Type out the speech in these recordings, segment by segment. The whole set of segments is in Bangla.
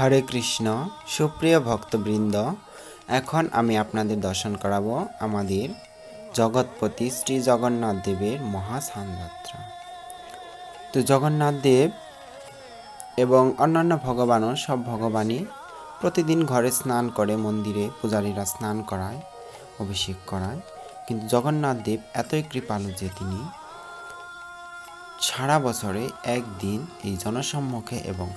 হরে কৃষ্ণ, সুপ্রিয় ভক্তবৃন্দ, এখন আমি আপনাদের দর্শন করাবো আমাদের জগৎপতি শ্রী জগন্নাথ দেবের মহাস্থান যাত্রা তো জগন্নাথ দেব এবং অন্যান্য ভগবানও সব ভগবানই প্রতিদিন ঘরে স্নান করে, মন্দিরে পূজারীরা স্নান করায়, অভিষেক করায়। কিন্তু জগন্নাথ দেব এতই কৃপালু যে তিনি সারা বছরে একদিন এই জনসম্মুখে এবং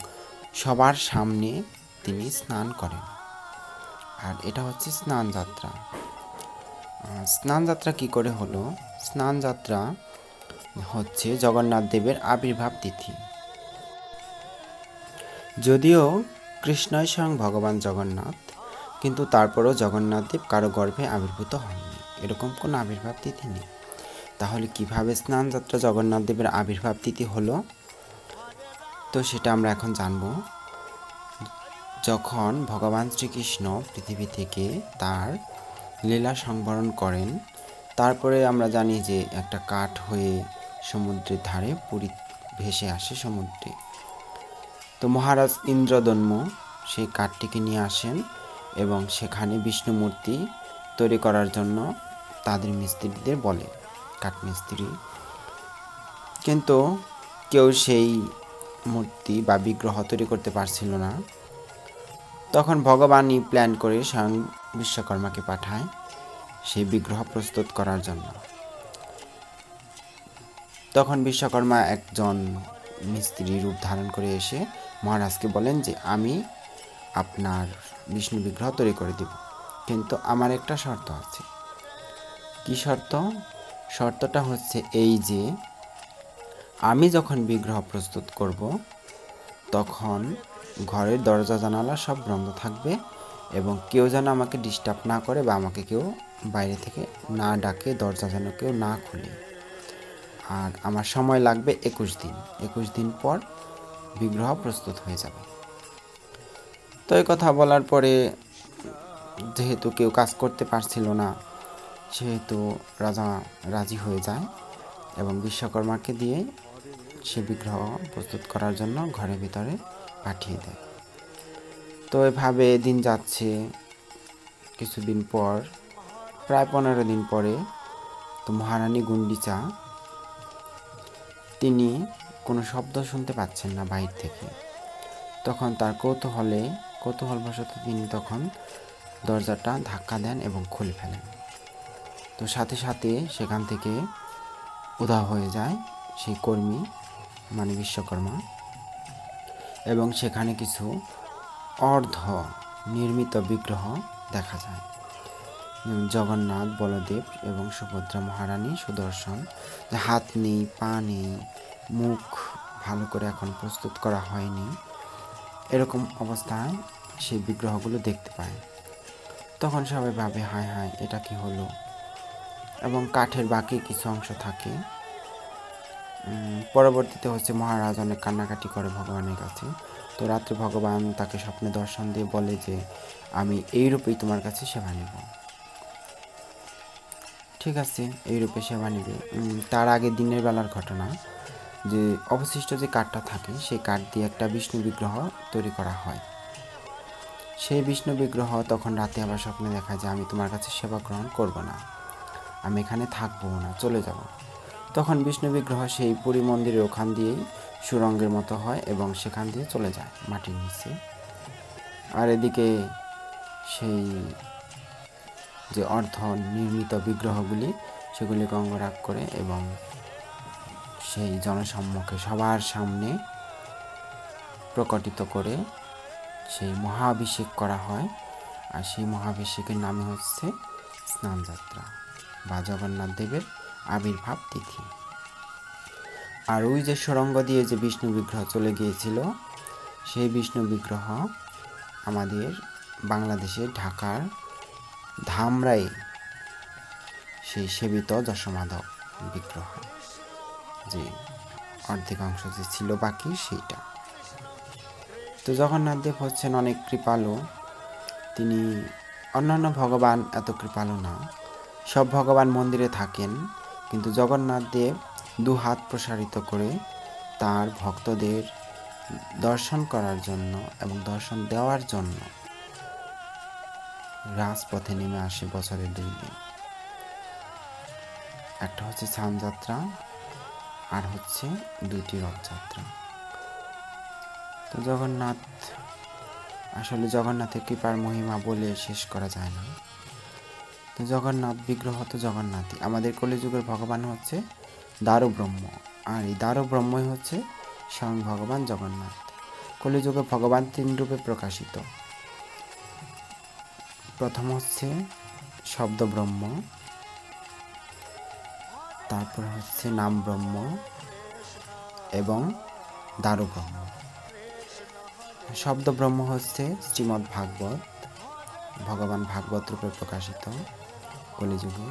সবার সামনে তিনি স্নান করেন। আর এটা হচ্ছে স্নান যাত্রা। স্নান যাত্রা কি করে হলো? স্নান যাত্রা হচ্ছে জগন্নাথ দেবের আবির্ভাব তিথি। যদিও কৃষ্ণই স্বয়ং ভগবান জগন্নাথ, কিন্তু তারপরেও জগন্নাথ দেব কারও গর্ভে আবির্ভূত হননি। এরকম কোনো আবির্ভাব তিথি নেই। তাহলে কীভাবে স্নান যাত্রা জগন্নাথ দেবের আবির্ভাব তিথি হলো? তো সেটা আমরা এখন জানব। যখন ভগবান শ্রীকৃষ্ণ পৃথিবী থেকে তার লীলা সংবরণ করেন, তারপরে আমরা জানি যে একটা কাঠ হয়ে সমুদ্রের ধারে পুরী ভেসে আসে সমুদ্রে। তো মহারাজ ইন্দ্রদন্ম সেই কাঠটিকে নিয়ে আসেন এবং সেখানে বিষ্ণু মূর্তি তৈরি করার জন্য তাদের মিস্ত্রিদের বলে কাঠমিস্ত্রি কিন্তু কেউ সেই মূর্তি বা বিগ্রহ তৈরি করতে পারছিল না। তখন ভগবানই প্ল্যান করে স্বয়ং বিশ্বকর্মাকে পাঠায় সেই বিগ্রহ প্রস্তুত করার জন্য। তখন বিশ্বকর্মা একজন মিস্ত্রি রূপ ধারণ করে এসে মহারাজকে বলেন যে, আমি আপনার বিষ্ণু বিগ্রহ তৈরি করে দেব, কিন্তু আমার একটা শর্ত আছে। কি শর্ত? শর্তটা হচ্ছে এই যে, আমি যখন বিগ্রহ প্রস্তুত করব, তখন ঘরের দরজা, জানালা সব বন্ধ থাকবে এবং কেউ যেন আমাকে ডিস্টার্ব না করে বা আমাকে কেউ বাইরে থেকে না ডাকে, দরজা যেন কেউ না খুলে। আর আমার সময় লাগবে একুশ দিন। একুশ দিন পর বিগ্রহ প্রস্তুত হয়ে যাবে। তো এই কথা বলার পরে যেহেতু কেউ কাজ করতে পারছিল না, সেহেতু রাজা রাজি হয়ে যায় এবং বিশ্বকর্মাকে দিয়ে সে বিগ্রহ প্রস্তুত করার জন্য ঘরের ভিতরে পাঠিয়ে দেয়। তো এভাবে দিন যাচ্ছে। কিছুদিন পর, প্রায় পনেরো দিন পরে, তো মহারানী গুন্ডিচা, তিনি কোনো শব্দ শুনতে পাচ্ছেন না বাইর থেকে। তখন তার কৌতূহলে, কৌতূহলবশত তিনি তখন দরজাটা ধাক্কা দেন এবং খুলে ফেলেন। তো সাথে সাথে সেখান থেকে উদা হয়ে যায় সেই কর্মী মানে বিশ্বকর্মা এবং সেখানে কিছু অর্ধ নির্মিত বিগ্রহ দেখা যায়। জগন্নাথ, বলদেব এবং সুভদ্রা মহারানী সুদর্শন। হাত নেই, পা নেই, মুখ ভালো করে এখন প্রস্তুত করা হয়নি। এরকম অবস্থায় সেই বিগ্রহগুলো দেখতে পায়। তখন সবাই ভাবে, হায় হায়, এটা কি হলো? এবং কাঠের বাকি কিছু অংশ থাকে। পরবর্তীতে হচ্ছে মহারাজ অনেক কান্নাকাটি করে ভগবানের কাছে। তো রাত্রে ভগবান তাকে স্বপ্নে দর্শন দিয়ে বলে যে, আমি এই রূপেই তোমার কাছে সেবা নেব। ঠিক আছে এই রূপে সেবা নেবে। তার আগে দিনের বেলার ঘটনা, যে অবশিষ্ট যে কাঠটা থাকে, সেই কাঠ দিয়ে একটা বিষ্ণু বিগ্রহ তৈরি করা হয়। সেই বিষ্ণু বিগ্রহ তখন রাতে আবার স্বপ্নে দেখা যায়, আমি তোমার কাছে সেবা গ্রহণ করব না। আমি এখানে থাকব না, চলে যাব। তখন বিষ্ণু বিগ্রহ সেই পুরী মন্দিরের ওখান দিয়েই সুরঙ্গের মতো হয় এবং সেখান দিয়ে চলে যায় মাটির নিচে। আর এদিকে সেই যে অর্ধ নির্মিত বিগ্রহগুলি, সেগুলিকে অঙ্গরাগ করে এবং সেই জনসম্মুখে সবার সামনে প্রকটিত করে সেই মহাভিষেক করা হয়। আর সেই মহাভিষেকের নামে হচ্ছে স্নানযাত্রা বা জগন্নাথ দেবের আবির্ভাব তিথি আর ওই যে সুরঙ্গ দিয়ে যে বিষ্ণু বিগ্রহ চলে গিয়েছিল, সেই বিষ্ণু বিগ্রহ আমাদের বাংলাদেশের ঢাকার ধামরাই সেই সেবিত যশমাধব বিগ্রহ। যে অর্ধেকাংশ যে ছিল বাকি সেইটা। তো জগন্নাথ দেব হচ্ছেন অনেক কৃপালু। তিনি অন্যান্য ভগবান এত কৃপালু না। সব ভগবান মন্দিরে থাকেন। কিন্তু জগন্নাথ দেব দু হাত প্রসারিত করে তার ভক্তদের দর্শন করার জন্য এবং দর্শন দেওয়ার জন্য রাজপথে নেমে আসে বছরে দুই দিন। একটা হচ্ছে স্নানযাত্রা আর হচ্ছে দুটি রথযাত্রা তো জগন্নাথ, আসলে জগন্নাথের কৃপার মহিমা বলে শেষ করা যায় না। জগন্নাথ বিগ্রহ তো জগন্নাথই। আমাদের কলিযুগের ভগবান হচ্ছে দারু ব্রহ্ম আর এই দারু ব্রহ্মই হচ্ছে স্বয়ং ভগবান জগন্নাথ। কলিযুগে ভগবান তিন রূপে প্রকাশিত। প্রথম হচ্ছে শব্দ ব্রহ্ম তারপর হচ্ছে নাম ব্রহ্ম এবং দারু ব্রহ্ম শব্দ ব্রহ্ম হচ্ছে শ্রীমৎ ভাগবত ভগবান ভাগবত রূপে প্রকাশিত। কলিযুগে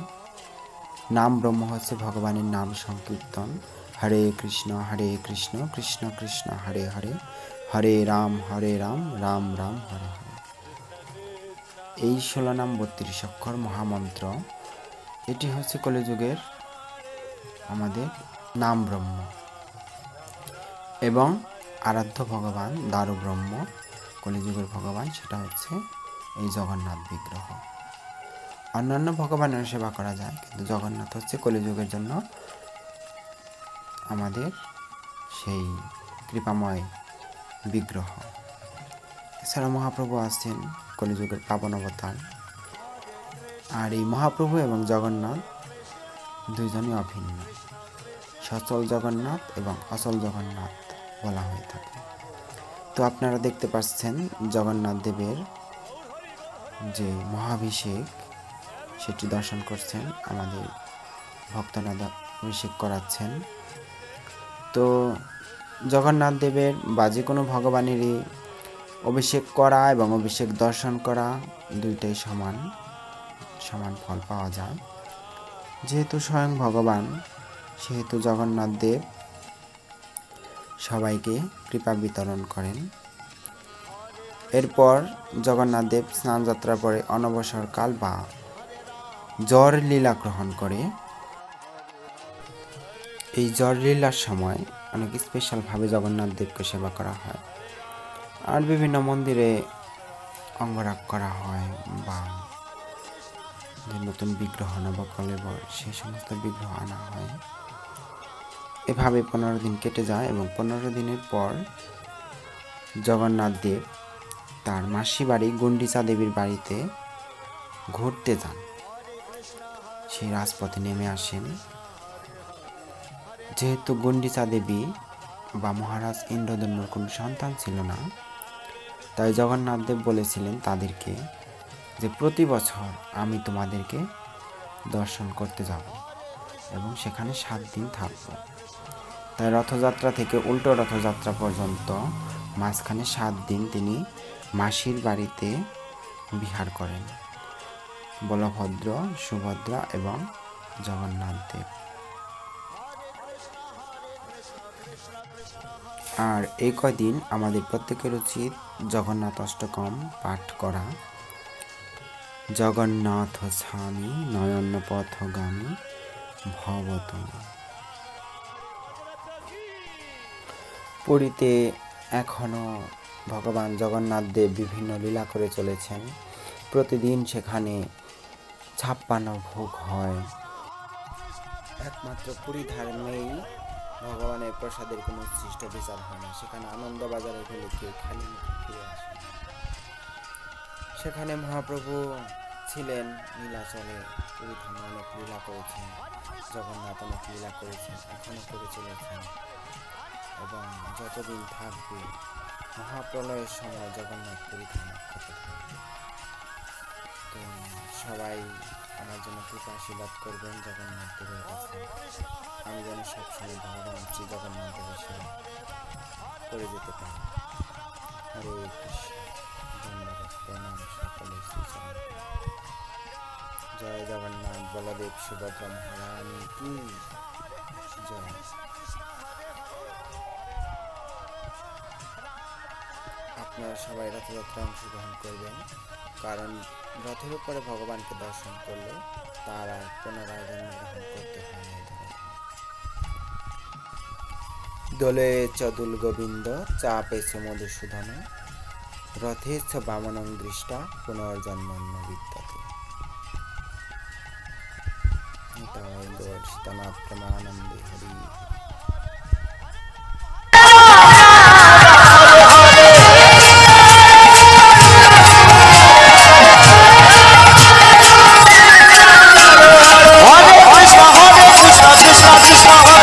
নাম ব্রহ্ম হচ্ছে ভগবানের নাম সংকীর্তন। হরে কৃষ্ণ হরে কৃষ্ণ কৃষ্ণ কৃষ্ণ, হরে হরে। হরে রাম হরে রাম রাম রাম, হরে হরে। এই ষোলো নাম বত্রিশ অক্ষর মহামন্ত্র। এটি হচ্ছে কলিযুগের আমাদের নাম ব্রহ্ম। এবং আরাধ্য ভগবান দারু ব্রহ্ম কলিযুগের ভগবান, সেটা হচ্ছে এই জগন্নাথ বিগ্রহ। অন্যান্য ভগবানের সেবা করা যায়, কিন্তু জগন্নাথ হচ্ছে কলিযুগের জন্য আমাদের সেই কৃপাময় বিগ্রহ। এছাড়া মহাপ্রভু আছেন কলিযুগের পাবন অবতার। আর এই মহাপ্রভু এবং জগন্নাথ দুইজনই অভিন্ন। সচল জগন্নাথ এবং অচল জগন্নাথ বলা হয়ে থাকে। তো আপনারা দেখতে পাচ্ছেন জগন্নাথ দেবের যে মহাভিষেক সেটি দর্শন করছেন, আমাদের ভক্তরা অভিষেক করাচ্ছেন। তো জগন্নাথ দেবের বা যে কোনো ভগবানেরই অভিষেক করা এবং অভিষেক দর্শন করা দুইটাই সমান সমান ফল পাওয়া যায়। যেহেতু স্বয়ং ভগবান, সেহেতু জগন্নাথ দেব সবাইকে কৃপা বিতরণ করেন। এরপর জগন্নাথ দেব স্নান যাত্রার পরে অনবসরকাল বা জ্বর লীলা গ্রহণ করে। এই জ্বর লীলার সময় অনেক স্পেশালভাবে জগন্নাথ দেবকে সেবা করা হয়। আর বিভিন্ন মন্দিরে অঙ্গরাগ করা হয় বা যে নতুন বিগ্রহ নবকলেবর সেই সমস্ত বিগ্রহ আনা হয়। এভাবে পনেরো দিন কেটে যায় এবং পনেরো দিনের পর জগন্নাথ দেব তার মাসি বাড়ি গুন্ডিচা দেবীর বাড়িতে ঘুরতে যান। সেই রাজপথে নেমে আসেন। যেহেতু গুন্ডিচা দেবী বা মহারাজ ইন্দ্রদন্যর কোনো সন্তান ছিল না, তাই জগন্নাথ দেব বলেছিলেন তাদেরকে যে, প্রতি বছর আমি তোমাদেরকে দর্শন করতে যাব এবং সেখানে সাত দিন থাকব। তাই রথযাত্রা থেকে উল্টো রথযাত্রা পর্যন্ত মাঝখানে সাত দিন তিনি মাসির বাড়িতে বিহার করেন। বলভদ্র, সুভদ্রা এবং জগন্নাথ দেব আর এই কয়দিন আমাদের প্রত্যেকের উচিত জগন্নাথ অষ্টকম পাঠ করা। জগন্নাথ স্বামী নয়ন পথগামী ভবতমী পুরীতে এখনও ভগবান জগন্নাথ দেব বিভিন্ন লীলা করে চলেছেন। প্রতিদিন সেখানে ছাপ্পান্ন ভোগ হয়। একমাত্র পুরী ধার্মেই ভগবানের প্রসাদের কোনো সৃষ্ট বিচার হয় না। সেখানে আনন্দ বাজারে গেলে কেউ খালি ফিরে আসে সেখানে মহাপ্রভু ছিলেন নীলাচলে। পুরী ধামে অনেক লীলা করেছেন, জগন্নাথ অনেক লীলা করেছেন এখনও করে চলেছেন। এবং যতদিন থাকবে মহাপ্রলয়ের সময় জগন্নাথ পুরী ধামে অক্ষত থাকবে তো সবাই আমার জন্য কৃপা আশীর্বাদ করবেন জগন্নাথ দেবের কাছে। আমি যেন সবসময় ভগবান শ্রী জগন্নাথ দেবের সেবা করে যেতে পারি। হরে জয় জগন্নাথ। বলদেব সুভদ্রা মহারানী কি? জয়। আপনারা সবাই রথযাত্রা অংশগ্রহণ করবেন। কারণ রথের উপরে ভগবানকে দর্শন করলে তার আর পুনরায় জন্মগ্রহণ করতে হয়। দোলে চদুল গোবিন্দ চাপেছ মধুসূদন রথেচ্ছ বামনং দৃষ্টা পুনর্জন্মন্ন বিদ্যতে সীতানাথ প্রেমানন্দে হরি Stop, stop, stop.